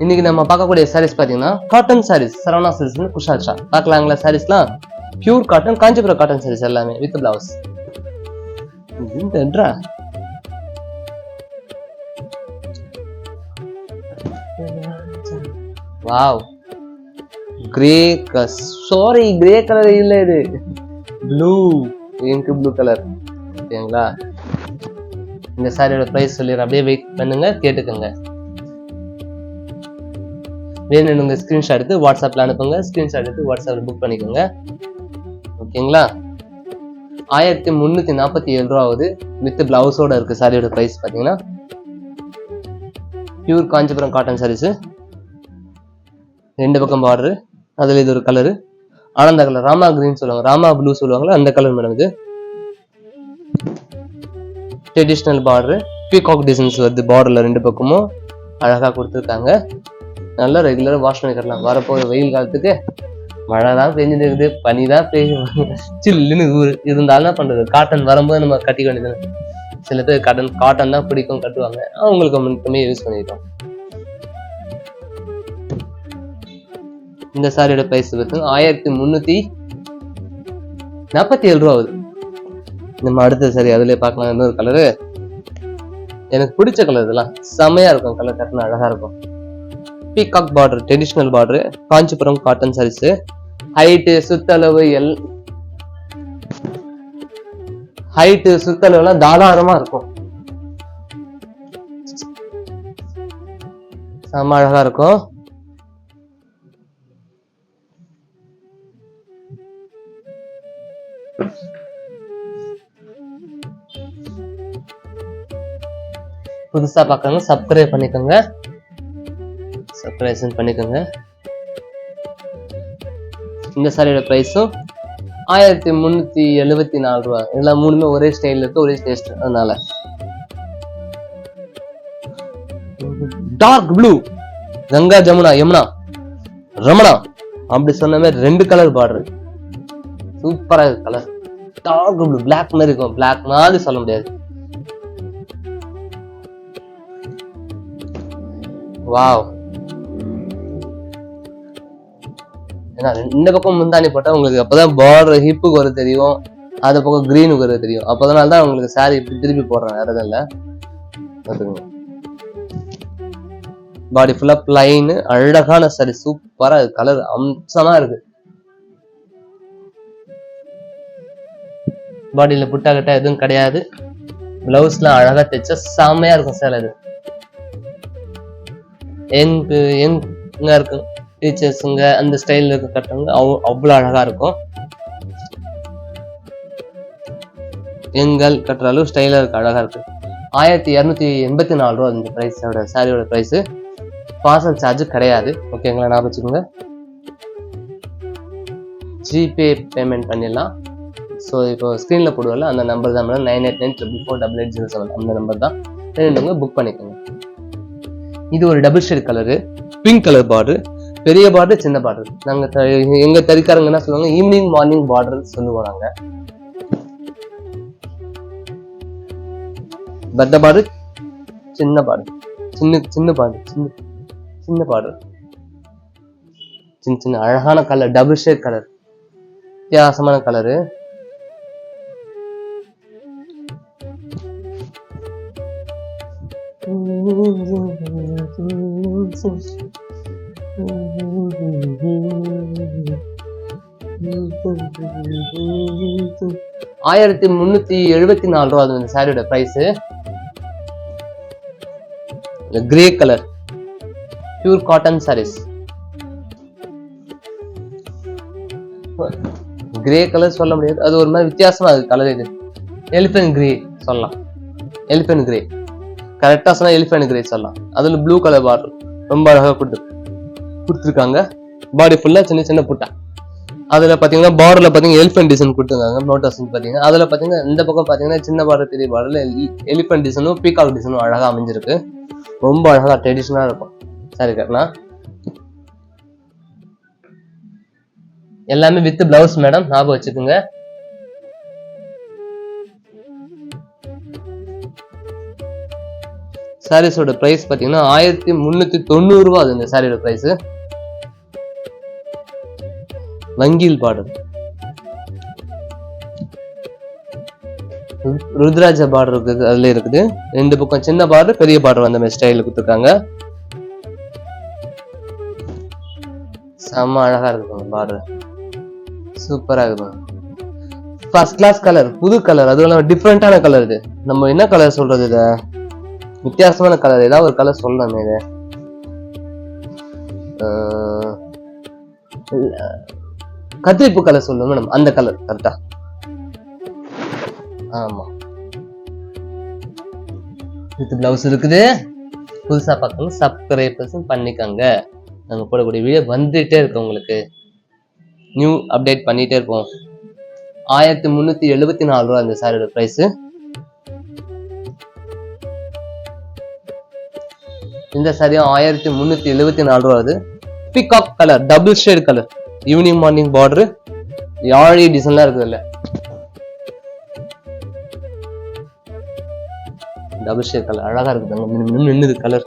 இன்னைக்கு நம்ம பார்க்கக்கூடிய சாரீஸ் பார்த்தீங்கன்னா காட்டன் சாரீஸ் சரவணா சாரீஸ்னு குஷாச்சா பார்க்கலாங்களா சாரீஸ்லாம் pure cotton Kanchipuram cotton sarees எல்லாமே வித் பிளவுஸ் இந்த wow grey saree grey colour இல்ல இது. ப்ளூ எனக்கு ப்ளூ கலர் ஓகேங்களா இந்த சாரியோட ப்ரைஸ் சொல்லிடுறேன் அப்படியே வெயிட் பண்ணுங்க கேட்டுக்கோங்க. வேணுங்க ஸ்க்ரீன்ஷாட் எடுத்து வாட்ஸ்அப்பில் அனுப்புங்க. ஸ்க்ரீன்ஷாட் எடுத்து வாட்ஸ்அப்பில் புக் பண்ணிக்கோங்க. ஓகேங்களா ஆயிரத்தி முந்நூற்றி நாற்பத்தி ஏழு ரூபா ஆகுது. வித் பிளவுஸோட இருக்கு சாரியோட ப்ரைஸ் பார்த்தீங்கன்னா பியூர் காஞ்சிபுரம் காட்டன் சாரீஸு ரெண்டு பக்கம் பார்டரு அதில் இது ஒரு கலரு ஆனந்த கலர் ராமா கிரீன் சொல்லுவாங்க. ராமா ப்ளூ சொல்லுவாங்களா அந்த கலர் மேடம் இது. ட்ரெடிஷ்னல் பார்டரு பீகாக் டிசைன்ஸ் வருது பார்டரில் ரெண்டு பக்கமும். அழகாக கொடுத்துருக்காங்க. நல்லா ரெகுலராக வாஷ் பண்ணி கட்டலாம் வரப்போகிற வெயில் காலத்துக்கு மழை தான் பெஞ்சுட்டு இருக்குது பனி தான் பெய்யும் சில்லுன்னு ஊர். இருந்தாலும் என்ன பண்ணுறது காட்டன் வரும்போது நம்ம கட்டிக்க வேண்டியது சில பேர் காட்டன் காட்டன் தான் பிடிக்கும் கட்டுவாங்க. அவங்களுக்கு மட்டுமே யூஸ் பண்ணிக்கிறோம் இந்த சாரியோட ப்ரைஸ் பார்த்தீங்கன்னா ஆயிரத்தி முந்நூற்றி நாற்பத்தி ஏழு ரூபா ஆகுது. நம்ம அடுத்த சரி அதுலயே பார்க்கலாம். இன்னொரு கலரு எனக்கு பிடிச்ச கலர் இதெல்லாம் செமையா இருக்கும். கலர் கட்டினா அழகா இருக்கும். Peacock border traditional border Kanchipuram cotton sarees height சுத்தளவு எல் ஹைட்டு சுத்தளவுலாம் தாராளமா இருக்கும் செம்ம அழகா இருக்கும் புதுசா பார்க்கறவங்க சப்ஸ்கிரைப் பண்ணிக்கோங்க. சப்ஸ்கிரைப் பண்ணிக்கோங்க. இந்த சாரியோட ப்ரைஸும் ஆயிரத்தி முந்நூற்றி எழுபத்தி நாலு ரூபா. இதெல்லாம் மூணுமே ஒரே ஸ்டைலில் இருக்கு ஒரே டேஸ்ட் அதனால. Dark blue Ganga Jamuna Yamuna Ramana. அப்படி சொன்ன மாதிரி ரெண்டு கலர் பார்டர் சூப்பரா இருக்கு கலர் டார்க் ப்ளூ பிளாக் மாதிரி இருக்கும். பிளாக் மாதிரி சொல்ல முடியாது. வாவ் ஏன்னா இந்த பக்கம் முந்தாணி போட்டால் உங்களுக்கு அப்போதான் பார்டர் ஹிப்புக்கு வர தெரியும் அந்த பக்கம் கிரீனுக்கு வர தெரியும். அப்போதனால தான் உங்களுக்கு சாரி இப்படி திருப்பி போடுறேன் வேறு எதுவும் இல்லை. பார்த்துக்கோங்க பாடி ஃபுல்லாக பிளைனு அழகான சாரி சூப்பராக இருக்கு. கலர் அம்சமா இருக்கு. பாடியில் புட்டா கட்டா எதுவும் கிடையாது. பிளவுஸ்லாம் அழகாக தைச்சா செம்மையாக இருக்கும் சார் இது. எங்க எங்க இருக்கும் டீச்சர்ஸுங்க அந்த ஸ்டைலில் இருக்க கட்டுறவங்க அவ் அவ்வளோ அழகாக இருக்கும். எங்கள் கட்டுற அளவு ஸ்டைலாக இருக்க அழகாக இருக்குது ஆயிரத்தி இரநூத்தி எண்பத்தி நாலு ரூபா இந்த ப்ரைஸோட சாரியோட ப்ரைஸு பார்சல் சார்ஜ் கிடையாது. ஓகேங்களா ஞாபகம் வச்சுக்கோங்க. ஜிபே பேமெண்ட் பண்ணிடலாம். ஸோ இப்போ ஸ்க்ரீனில் போடுவோம்ல அந்த நம்பர் தான் madam. Nine eight nine triple four double eight zero seven அந்த நம்பர் தான். புக் பண்ணிக்கோங்க. இது ஒரு double shade colour pink colour border பெரிய பார்டர் சின்ன பார்டர் நாங்க த- எங்க தறிக்காரங்க என்ன சொல்லுவாங்க? ஈவினிங் மார்னிங் பார்டர் சொல்லுவோம் நாங்க பெத்த பாடு சின்ன பாடு. சின்ன சின்ன பாடு சின்ன சின்ன பாடு. சின்ன சின்ன அழகான கலர் டபுள் ஷேட் கலர் வித்தியாசமான கலரு ஆயிரத்தி முன்னூத்தி எழுபத்தி நாலு ரூபா அது இந்த சாரியோட price grey colour pure cotton sarees grey colour சொல்ல முடியாது. அது ஒரு மாதிரி வித்தியாசமா இருக்கு கலர் இது. எலிஃபென்ட் கிரே சொல்லலாம். எலிஃபென்ட் கிரே கரெக்டா சொன்னா எலிஃபென்ட் கிரே சொல்லலாம். அதுல ப்ளூ கலர் பார்டர் ரொம்ப அழகா கொடுத்து கொடுத்துருக்காங்க. பாடி ஃபுல்லா சின்ன சின்ன புட்டா. அதுல பாத்தீங்கன்னா பார்டர்ல பாத்தீங்கன்னா எலிஃபென்ட் டிசைன் கொடுத்துருந்தாங்க லோட்டஸ் பாத்தீங்கன்னா. அதுல பாத்தீங்கன்னா இந்த பக்கம் பாத்தீங்கன்னா சின்ன பார்டர் பெரிய பார்டர்ல எலிஃபென்ட் டிசைனும் பீகாக் டிசைனும் அழகா அமைஞ்சிருக்கு. ரொம்ப அழகா ட்ரெடிஷனலா இருக்கும். சரி கட்னா எல்லாமே வித் பிளவுஸ் மேடம் ஞாபகம் வச்சுக்கோங்க. சாரீஸோட பிரைஸ் பாத்தீங்கன்னா ஆயிரத்தி முன்னூத்தி தொண்ணூறு ரூபா அது இந்த சாரியோட பிரைஸ் வங்கியில் பாடல் ருத்ராஜ பார்டர் இருக்குது அதுல இருக்குது. ரெண்டு பக்கம் சின்ன பார்டர் பெரிய பார்டர் அந்த மாதிரி ஸ்டைல கொடுத்துருக்காங்க. செம்ம அழகா இருக்கும் பார்டர் சூப்பரா இருக்கும் ஃபர்ஸ்ட் கிளாஸ் கலர் புது கலர் அதுவும் இல்லாமல் டிஃப்ரெண்டான கலர் இது. நம்ம என்ன கலர் சொல்றது இதை? வித்தியாசமான கலர் ஏதாவது ஒரு கலர் சொல்லலாமே இது. கத்திரிப்பு கலர் சொல்லுங்க மேடம் அந்த கலர் கரெக்டா ஆமா. வித் பிளவுஸ் இருக்குது. புதுசா பார்க்கணும் சப்ஸ்கிரைபர்ஸும் பண்ணிக்கோங்க. நாங்க போடக்கூடிய வீடியோ வந்துட்டே இருக்கோம் உங்களுக்கு. நியூ அப்டேட் பண்ணிட்டே இருக்கோம் ஆயிரத்தி முந்நூத்தி எழுபத்தி நாலு ரூபா அந்த சாரியோட பிரைஸ் இந்த சாரியும் ஆயிரத்தி முந்நூற்றி எழுபத்தி நாலு ரூபா வருது peacock colour double shade colour evening morning border யாழி டிசைன்லாம் இருக்குது இல்லை டபுள் ஷேர் கலர் அழகா இருக்குது நின்னுது கலர்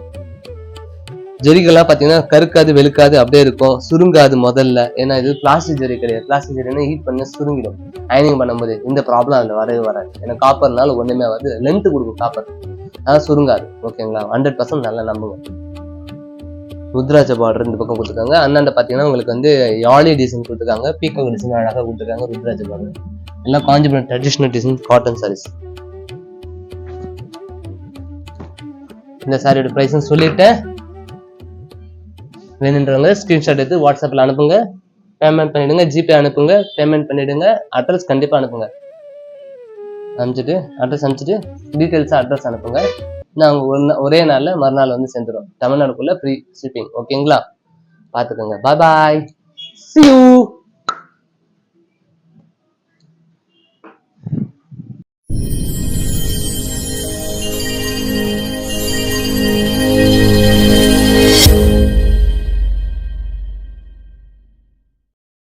ஜெரிகள்லாம் பார்த்தீங்கன்னா கருக்காது வெளுக்காது அப்படியே இருக்கும். சுருங்காது முதல்ல. ஏன்னா இது பிளாஸ்டிக் ஜெரி கிடையாது. பிளாஸ்டிக் ஜெரினா ஹீட் பண்ணி சுருங்கிடும். அயனிங் பண்ணும்போது இந்த ப்ராப்ளம் அதில் வரவே வராது. ஏன்னா காப்பர்னால ஒன்றுமே வந்து லென்த்து கொடுக்கும் காப்பர் அதான் சுருங்காது. ஓகேங்களா ஹண்ட்ரட் பர்சன்ட் நல்லா நம்புங்க. ருத்ராஜ பார்டர் இந்த பக்கம் கொடுத்துருக்காங்க. அந்தாண்ட பார்த்தீங்கன்னா உங்களுக்கு வந்து யாழி டிசைன் கொடுத்துருக்காங்க. பீக்கோ டிசைன் அழகாக கொடுத்துருக்காங்க ருத்ராஜ பார்டர் எல்லாம் Kanchipuram traditional design cotton sarees இந்த சாரியோட ப்ரைஸும் சொல்லிட்டேன் வேணுன்றவங்க ஸ்க்ரீன்ஷாட் எடுத்து வாட்ஸ்அப்பில் அனுப்புங்க. பேமெண்ட் பண்ணிடுங்க. ஜிபே அனுப்புங்க. பேமெண்ட் பண்ணிடுங்க. அட்ரஸ் கண்டிப்பாக அனுப்புங்க. அனுப்பிச்சிட்டு அட்ரஸ் அனுப்பிச்சிட்டு டீட்டெயில்ஸாக அட்ரஸ் அனுப்புங்க. நாங்கள் ஒன்று ஒரே நாளில் மறுநாள் வந்து சேர்ந்துடும் தமிழ்நாடுக்குள்ளே ஃப்ரீ ஷிப்பிங் ஓகேங்களா பார்த்துக்கோங்க பாய் பாய் சி யூ